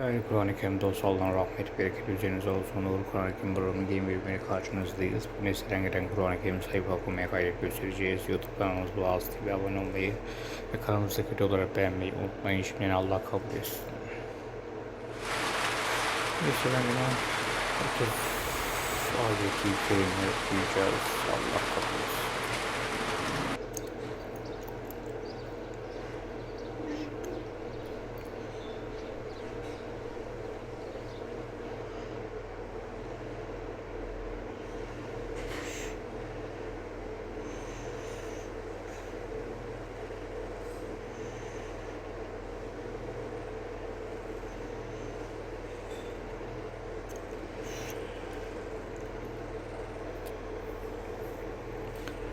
Yani Kur'an-ı Kerim dostu Allah'ın rahmeti, bereketi üzerinize olsun. Uğur Kur'an-ı Kerim programı diye bir bölümüyle karşınızdayız. Bu nesneden gelen Kur'an-ı Kerim sayfa okumaya gayret göstereceğiz. YouTube kanalımız Boğaz TV abone olmayı ve kanalımızdaki videoları beğenmeyi unutmayın. Şimdiden Allah kabul etsin. Mesela buna 30 ayeti kerime okuyacağız. Allah kabul etsin.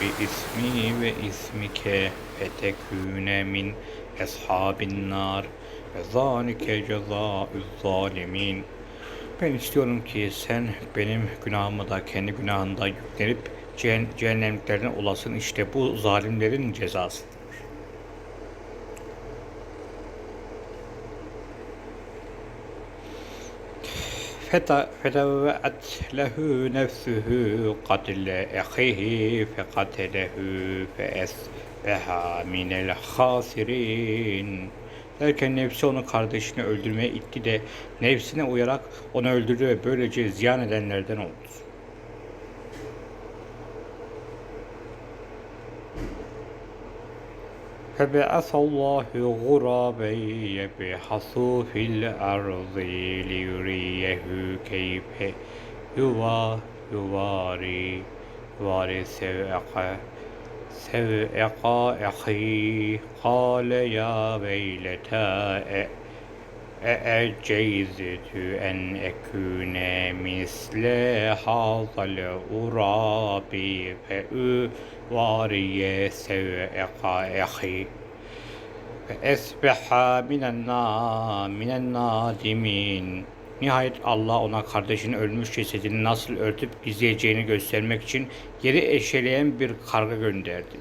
bi ismi ve ismike fetekune min ashabin nar ve zalike cezâ'ü zalimin. Ben istiyorum ki sen benim günahımı da kendi günahında yüklenip ceh- cehennemliklerine olasın. İşte bu zalimlerin cezası. فت- فتوأت له نفسه قتل أخيه فقتله فأصبح من الخاسرين Derken nefsi onun kardeşini öldürmeye itti de nefsine uyarak onu öldürdü ve böylece ziyan edenlerden oldu. فبعث الله غرابا يبحث في الأرض ليريه كيف يوا يواري يواري سوء سوء أخي قال يا ويلتى أأجيزت أن أكون مثل هذا الغراب فأواري سوء أخي فأصبح من النا من النادمين Nihayet Allah ona kardeşinin ölmüş cesedini nasıl örtüp gizleyeceğini göstermek için yeri eşeleyen bir karga gönderdi.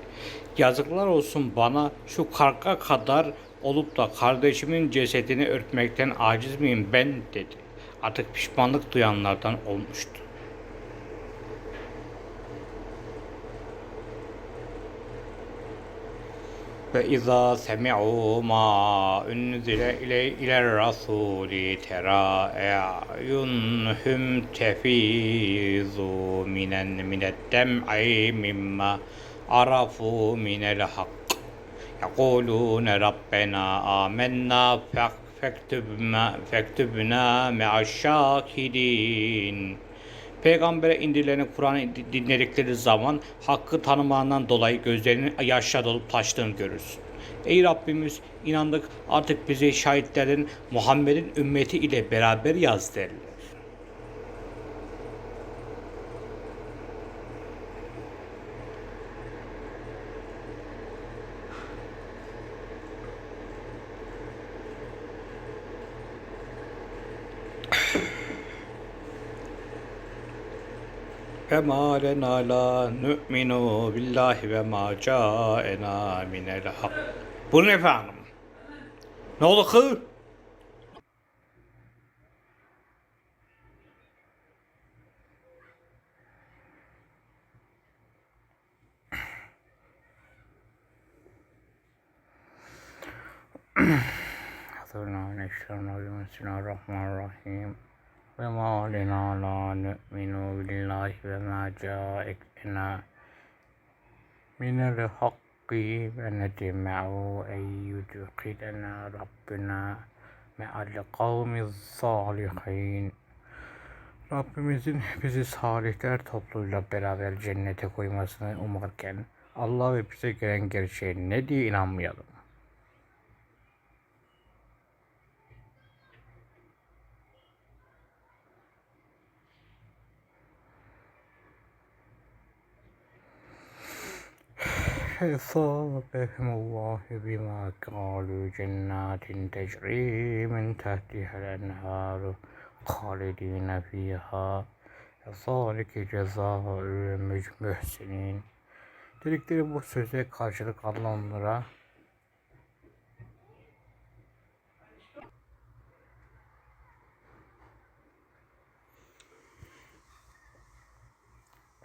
Yazıklar olsun bana şu karga kadar olup da kardeşimin cesedini örtmekten aciz miyim ben dedi. Artık pişmanlık duyanlardan olmuştu. Ve izâ semi'û mâ unzile ile ile rasûli terâ e'yunhum tefîzû minen minet dem'i mimma arafû minel hak يقولون ربنا آمنا فاكتبنا, فاكتبنا مع الشاهدين Peygamber'e indirilen Kur'an'ı dinledikleri zaman hakkı tanımağından dolayı gözlerinin yaşla dolup taştığını görürsün. Ey Rabbimiz inandık artık bizi şahitlerin Muhammed'in ümmeti ile beraber yaz derler. ve ma lena la nu'minu billahi ve ma ca'ena minel hak. Buyurun efendim. Ne oldu kız? Bismillahirrahmanirrahim. Ve ma lena la nu'minu billahi ve ma ca'ekna minel hakki ve nedima'u en yudkhilena Rabbina me'al kavmi salihin. Rabbimizin bizi salihler topluluğuyla beraber cennete koymasını umarken Allah ve bize gelen gerçeğe ne diye inanmayalım? فأصابهم الله بما قالوا جنات تجري من تحتها الأنهار خالدين فيها ذلك جزاء المحسنين Dedikleri bu söze karşılık Allah onlara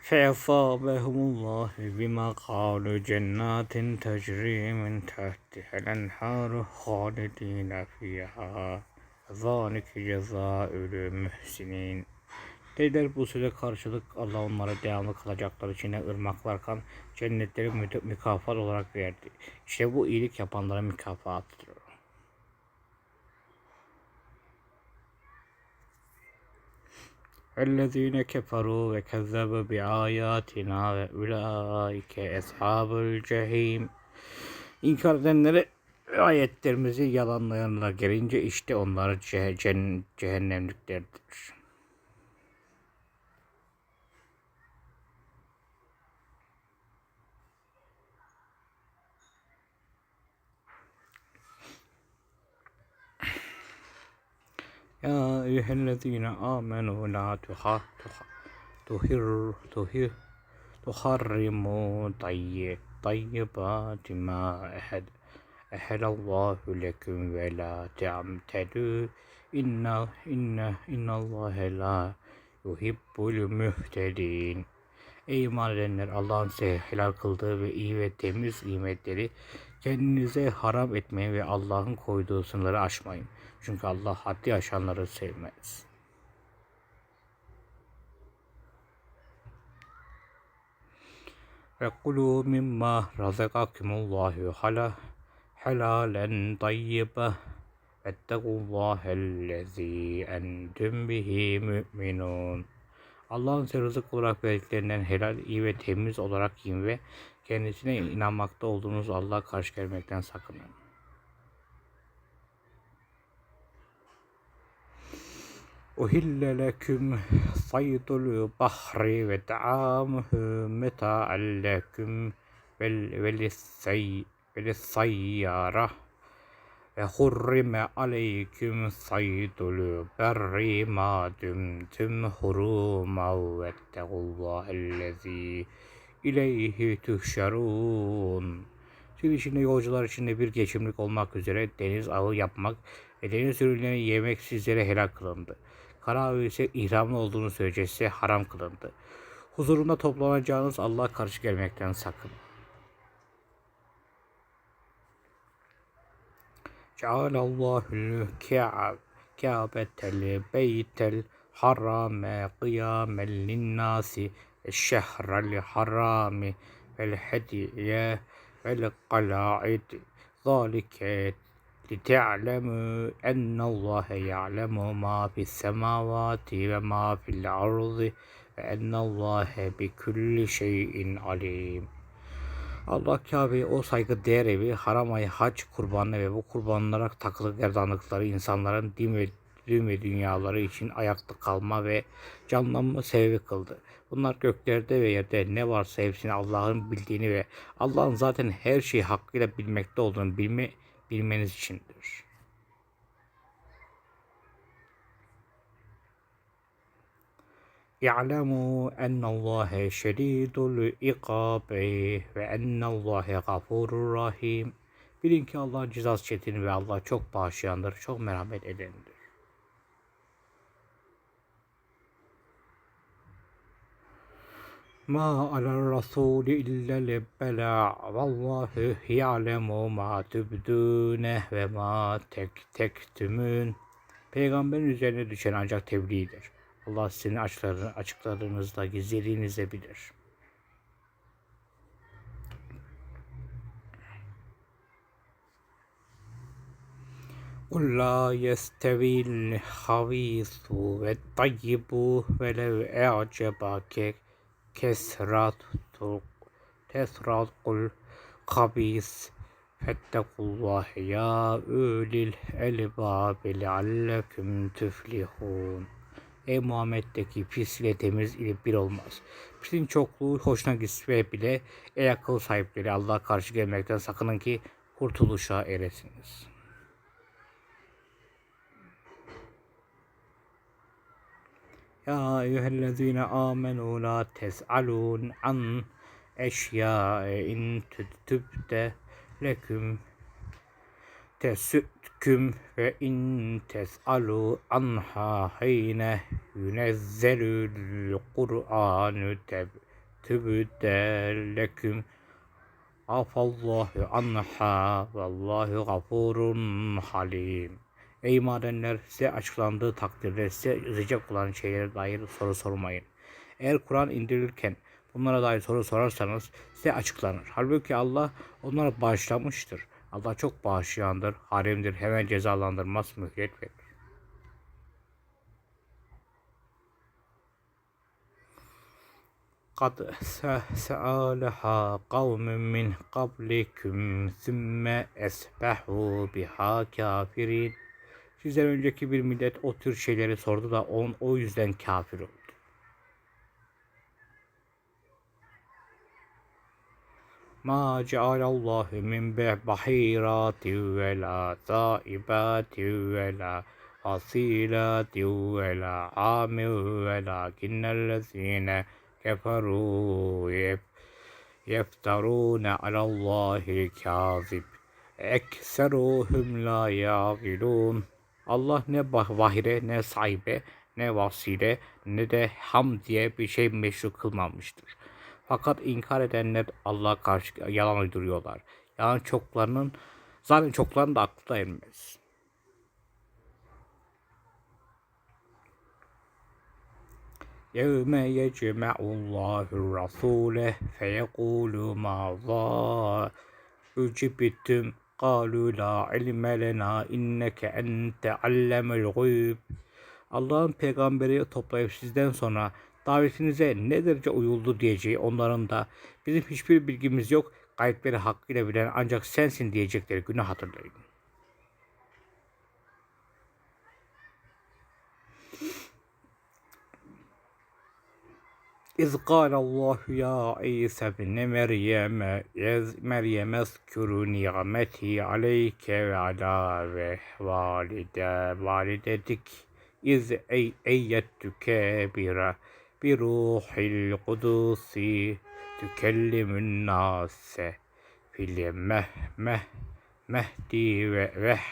فأصابهم الله بما قالوا جنات تجري من تحتها الأنهار خالدين فيها ذلك جزاء المحسنين Dediler bu söze karşılık Allah onlara devamlı kalacaklar içine ırmaklar kan cennetleri mü- mükafat olarak verdi. İşte bu iyilik yapanlara mükafattır. الذين كفروا وكذبوا بآياتنا أولئك أصحاب الجحيم İnkar edenlere ayetlerimizi yalanlayanlar gelince işte onlar ceh- ceh- cehennemliklerdir. Ya eyyühellezine amenu la tuha tuha tuhir tuhir tuharrimu tayyib tayyibati ma ehed ehelallahu lekum ve la teamtedü inna inna innallâhe la yuhibbul mühtedin Ey iman edenler Allah'ın size helal kıldığı ve iyi ve temiz nimetleri kendinize haram etmeyin ve Allah'ın koyduğu sınırları aşmayın. Çünkü Allah haddi aşanları sevmez. Ve kulu mimma razakakumullahu hala helalen tayyiba Vettekullahellezî entüm bihi mü'minun. Allah'ın size rızık olarak verdiklerinden helal, iyi ve temiz yiyin ve kendisine inanmakta olduğunuz Allah'a karşı gelmekten sakının. أهل لكم صيد البحر وطعامه متاعا لكم ول- وللسي وللسيارة وحرم عليكم صيد البر ما دمتم حرما واتقوا الله الذي إليه تحشرون Sür içinde yolcular içinde bir geçimlik olmak üzere deniz avı yapmak ve deniz ürünlerini yemek sizlere helal kılındı. Karan ise ihramlı olduğunu söyleyecekse haram kılındı. Huzurunda toplanacağınız Allah'a karşı gelmekten sakın. Cealallahu Kâbetel beytel harame kıyamel linnâsi şehrel harami vel hediye vel kala'id zalike لتعلموا أن الله يعلم ما في السماوات وما في الأرض وأن الله بكل شيء عليم Allah Kabe'yi o saygı değer evi, haram ayı, hac kurbanı ve bu kurbanlara takılı gerdanlıkları insanların din ve, din ve dünyaları için ayakta kalma ve canlanma sebebi kıldı. Bunlar göklerde ve yerde ne varsa hepsini Allah'ın bildiğini ve Allah'ın zaten her şeyi hakkıyla bilmekte olduğunu bilme, bilmeniz içindir. اعلموا أن الله شديد العقاب ve ennallâhe gafurur rahim. Bilin ki Allah cezası çetin ve Allah çok bağışlayandır, çok merhamet edendir. Ma alel rasul illa lebbela vallahu ya'lemu ma tübdûne ve ma tek tektumün. Peygamberin üzerine düşen ancak tebliğdir. Allah sizin açıklarını, açıkladığınızda gizlediğinizde bilir. قل لا يستوي الخبيث والطيب ولو أعجبك kesratul kesratul kabis Fettekullahi ya ulil elbabi lealleküm tüflihun. Ey Muhammed'deki pis ve temiz ile bir olmaz. Pisin çokluğu hoşuna gitse bile ey akıl sahipleri Allah'a karşı gelmekten sakının ki kurtuluşa eresiniz.'' يا أيها الذين آمنوا لا تسألون عن أشياء إن تتبت لكم تسؤكم فإن تسألوا عنها حين ينزل القرآن تبت لكم. عفى الله عنها. والله غفور حليم. Ey madenler size açıklandığı takdirde size sıcak olan şeylere dair soru sormayın. Eğer Kur'an indirilirken bunlara dair soru sorarsanız size açıklanır. Halbuki Allah onlara bağışlamıştır. Allah çok bağışlayandır, harimdir, hemen cezalandırmaz, mühlet verir. قد سألها قوم من قبلكم ثم أصبحوا بها كافرين Sizden önceki bir millet o tür şeyleri sordu da on o yüzden kafir oldu. Ma cealallahu min bahirati ve la saibati ve la fasilati ve la ami ve la kinnellezine keferu yeftaruna alallahi kazib. Ekseruhum la yagilun. Allah ne vahire ne sahibe ne vasile ne de ham diye bir şey meşru kılmamıştır. Fakat inkar edenler Allah'a karşı yalan uyduruyorlar. Yani çoklarının zaten çoklarının da aklı da ermez. يوم يجمع الله الرسول فيقول ماذا أجبتم قالوا لا علم lena inneke ente allemel guyub. Allah'ın peygamberi toplayıp sizden sonra davetinize ne derece uyuldu diyeceği onların da bizim hiçbir bilgimiz yok gayetleri hakkıyla bilen ancak sensin diyecekleri günü hatırlayın. İz Allahu ya İsa ibn Meryem ez Meryem ezkuru nimeti aleyke ve ala ve valide validetik iz ey eyyettüke bira bir ruhil kudusi tükellimun nase fil meh meh mehdi ve veh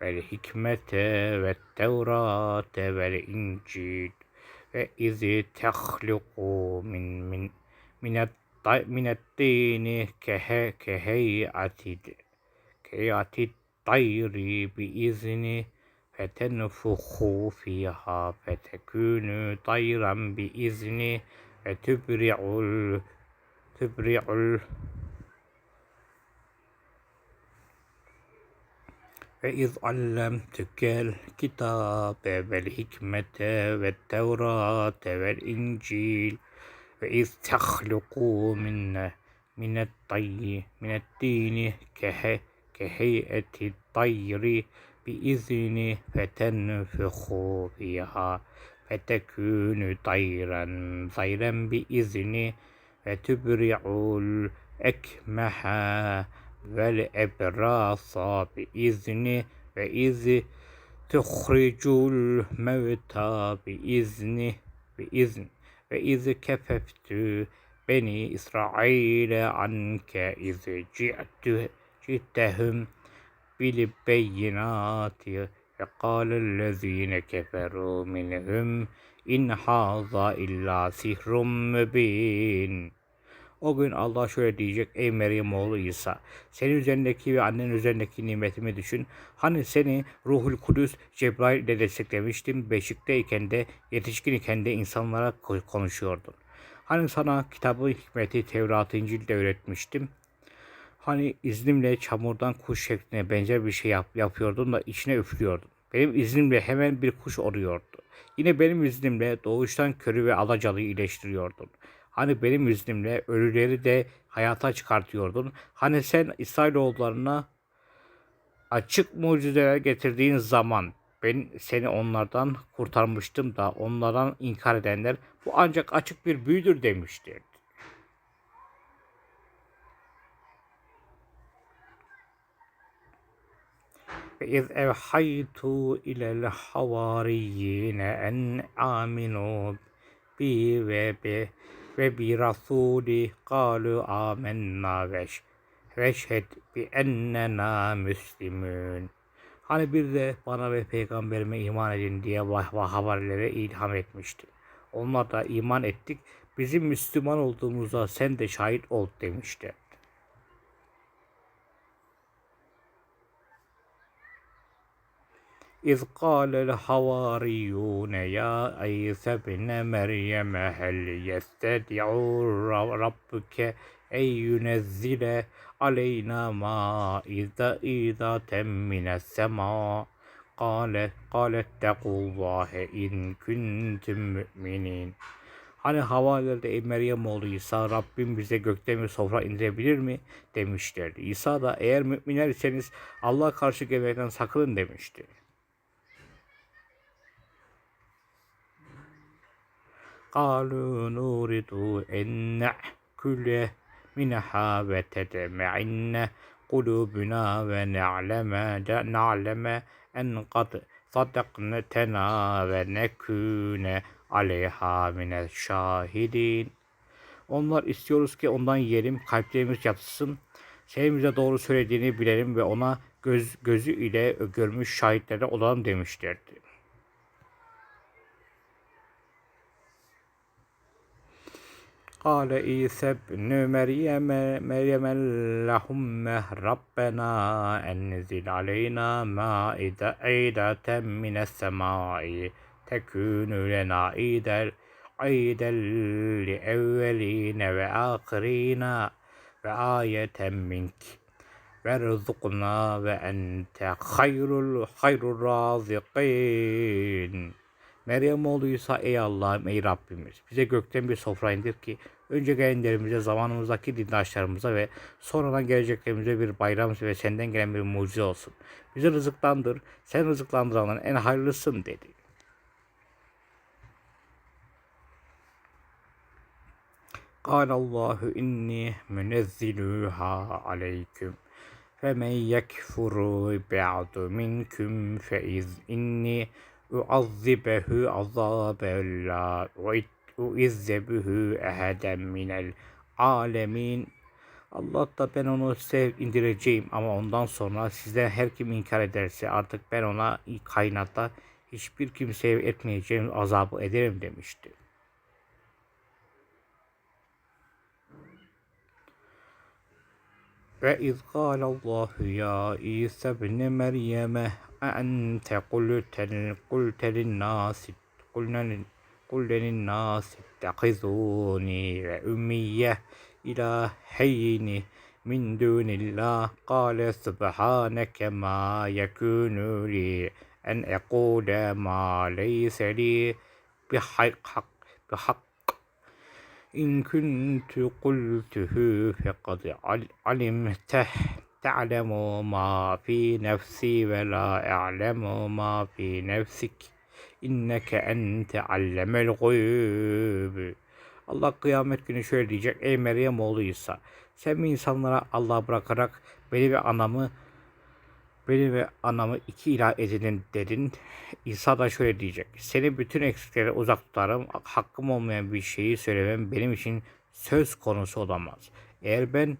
vek hala ve iz allem allem tükelle kitabe vel hikmete ve tevrate vel incil ve izi tehliku min min minet minet dini kehe وإذ علمتك الكتاب والحكمة والتوراة والإنجيل وإذ تخلق من من الطي من الدين كه كهيئة الطير بإذن فتنفخ فيها فتكون طيرا طيرا بإذن فتبرع الأكمح والإبراص بإذنه وإذ تخرج الموتى بإذنه بإذن وإذ كففت بني إسرائيل عنك إذ جئت جئتهم بالبينات فقال الذين كفروا منهم إن هذا إلا سحر مبين. O gün Allah şöyle diyecek ey Meryem oğlu İsa senin üzerindeki ve annenin üzerindeki nimetimi düşün. Hani seni Ruhul Kudüs Cebrail ile desteklemiştim. Beşikteyken de yetişkin iken de insanlara konuşuyordun. Hani sana kitabı hikmeti Tevrat İncil'de öğretmiştim. Hani iznimle çamurdan kuş şekline benzer bir şey yap, yapıyordun da içine üflüyordun. Benim iznimle hemen bir kuş oluyordu. Yine benim iznimle doğuştan körü ve alacalıyı iyileştiriyordun. Hani benim iznimle ölüleri de hayata çıkartıyordun. Hani sen İsrailoğullarına açık mucizeler getirdiğin zaman ben seni onlardan kurtarmıştım da onlardan inkar edenler bu ancak açık bir büyüdür demiştir. وإذ أوحيت إلى الحواريين أن آمنوا بي ve bi rasuli kalu amennâ veş veşhed bi ennena müslimün. Hani bir de bana ve peygamberime iman edin diye Vahhabilere ilham etmişti. Onlar da iman ettik. Bizim Müslüman olduğumuza sen de şahit ol demişti. إذ قال الحواريون يا عيسى ابن مريم هل يستطيع ربك أن ينزل علينا مائدة من السماء قال قال اتقوا الله إن كنتم مؤمنين Hani havalilerinde ey Meryem oğlu İsa Rabbim bize gökten bir sofra indirebilir mi demişlerdi. İsa da eğer müminler iseniz Allah karşı gelmekten sakının demişti. قالوا نورد أن نأكل منها وتطمئن قلوبنا ونعلم نعلم أن قد صدقتنا ونكون عليها من الشاهدين Onlar istiyoruz ki ondan yiyelim, kalplerimiz yatışsın, senin bize doğru söylediğini bilelim ve ona göz, gözü ile görmüş şahitlere olalım demişlerdi. قال عيسى ابن مريم مريم اللهم ربنا أنزل علينا مائدة عيدة من السماء تكون لنا عيدا عيدا لأولين وآخرين وآية منك. وارزقنا وأنت خير خير الرازقين. Meryem oğluysa ey Allah'ım ey Rabbimiz bize gökten bir sofra indir ki önce gelenlerimize, zamanımızdaki dindaşlarımıza ve sonradan geleceklerimize bir bayram ve senden gelen bir mucize olsun. Bizi rızıklandır, sen rızıklandıranların en hayırlısın dedi. قال الله إني منزلها عليكم فمن يكفر بعد منكم فإذ إني uazzibehu azaben la uizzebuhu ehedem minel alemin. Allah da ben onu sev indireceğim ama ondan sonra sizden her kim inkar ederse artık ben ona kaynata hiçbir kimseye etmeyeceğim azabı ederim demişti. Ve iz ya İsa ibn Meryem'e أأنت قلت قلت للناس قلنا قل للناس اتخذوني وأمية إلهين من دون الله. قال سبحانك ما يكون لي أن أقول ما ليس لي بحق بحق. إن كنت قلته فقد علمته. تعلم ما في نفسي ولا أعلم ما في نفسك İnneke ente allemel guyub. Allah kıyamet günü şöyle diyecek. Ey Meryem oğlu İsa. Sen mi insanlara Allah bırakarak beni ve anamı beni ve anamı iki ilah edinin dedin. İsa da şöyle diyecek. Seni bütün eksikleri uzak tutarım. Hakkım olmayan bir şeyi söylemem benim için söz konusu olamaz. Eğer ben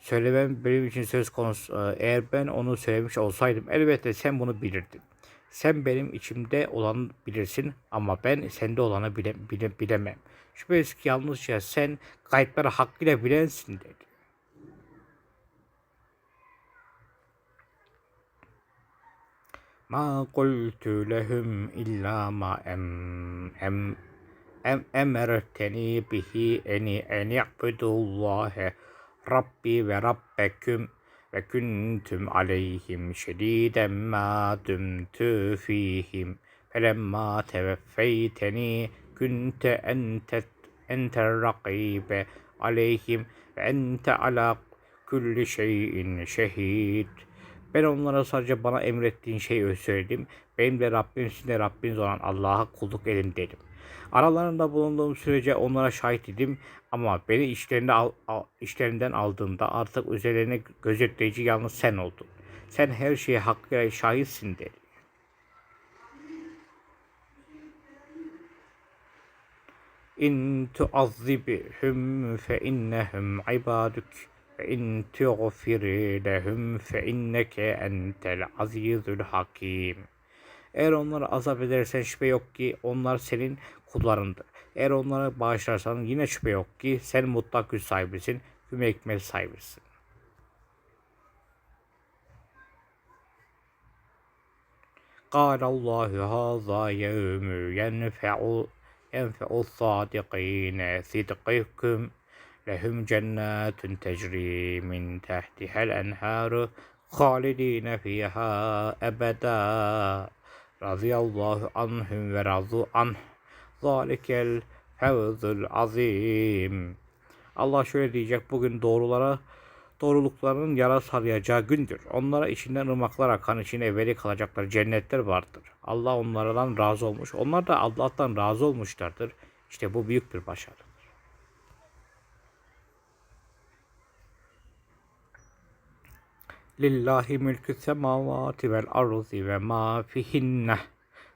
söylemem benim için söz konusu eğer ben onu söylemiş olsaydım elbette sen bunu bilirdin. Sen benim içimde olan bilirsin ama ben sende olanı bile, bile, bilemem. Şüphesiz ki yalnızca sen kayıtları hakkıyla bilensin dedi. Ma qultu lehum illa ma em em em emerteni bihi eni en ya'budullaha rabbi ve rabbekum ve kuntum aleyhim şediden ma dumtu fihim felemma teveffeyteni kunte ente ente rakibe aleyhim ve ente ala kulli şeyin şehid Ben onlara sadece bana emrettiğin şeyi söyledim. Benim de Rabbim sizin de Rabbiniz olan Allah'a kulluk edin dedim. Aralarında bulunduğum sürece onlara şahit idim ama beni işlerinde al, al- işlerinden aldığında artık üzerlerine gözetleyici yalnız sen oldun. Sen her şeye hakkıyla şahitsin dedi. İn tuazzibhum fe innehum ibaduk ve in tuğfir lehum fe inneke entel azizul hakim. Eğer onları azap edersen şüphe yok ki onlar senin kullarındır. Eğer onları bağışlarsan yine şüphe yok ki sen mutlak güç sahibisin, hüm hikmet sahibisin. قال الله هذا يوم ينفع ينفع الصادقين صدقكم لهم جنات تجري من تحتها الأنهار خالدين فيها أبدا رضي الله عنهم ورضوا عنه Zalikel fevzul azim. Allah şöyle diyecek bugün doğrulara doğruluklarının yara sarayacağı gündür. Onlara içinden ırmaklar akan için evveli kalacaklar cennetler vardır. Allah onlardan razı olmuş. Onlar da Allah'tan razı olmuşlardır. İşte bu büyük bir başarı. Lillahi mülkü semavati vel arzi ve ma fihinne.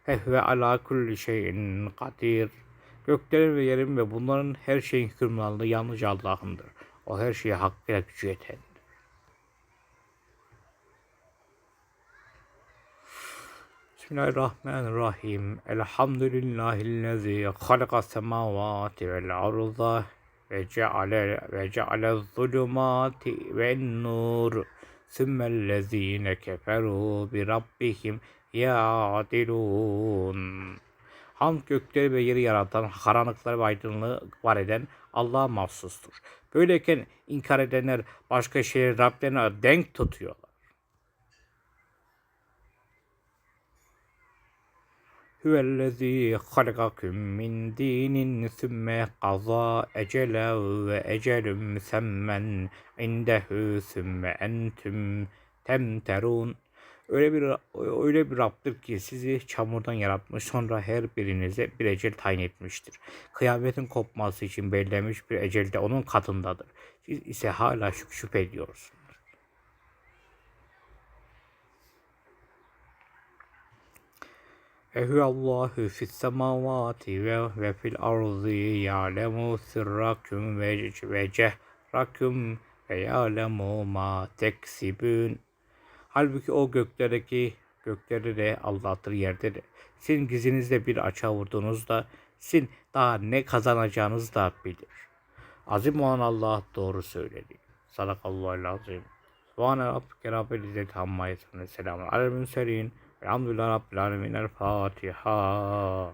Ve ala kulli şeyin kadir. Göklerin ve yerin ve bunların her şeyin hükümranlığı yalnızca Allah'ındır. O her şeye hakkıyla gücü yetendir. Bismillahirrahmanirrahim. Elhamdülillahillezî halaka semavati vel arda ve ceale ve ceale zulumati ve nur. Sümmellezîne keferû bi rabbihim ya'dilûn. Hamd gökleri ve yeri yaratan, karanlıkları ve aydınlığı var eden Allah'a mahsustur. Böyleyken inkar edenler başka şeyleri Rablerine denk tutuyorlar. Hüvellezî halakakum min dinin sümme qaza ecele ve ecelüm müsemmen indehu sümme entüm temterun. Öyle bir öyle bir Rabbdir ki sizi çamurdan yaratmış sonra her birinize bir ecel tayin etmiştir. Kıyametin kopması için belirlenmiş bir ecel de onun katındadır. Siz ise hala şüp şüphe ediyorsunuz. Ehvallahu fis semavati ve ve fil ardı ya'lemu sirrakum ve cehrakum ve ya'lemu ma teksibun. Halbuki o göklerdeki gökleri de Allah'tır yerde de. Sizin gizlinizde bir açığa vurduğunuzda sizin daha ne kazanacağınızı da bilir. Azim olan Allah doğru söyledi. Sadakallahu azim. Subhane rabbike rabbil izzeti amma yasifun. Selamun alel mürselin. Elhamdülillahi rabbil alemin. El Fatiha.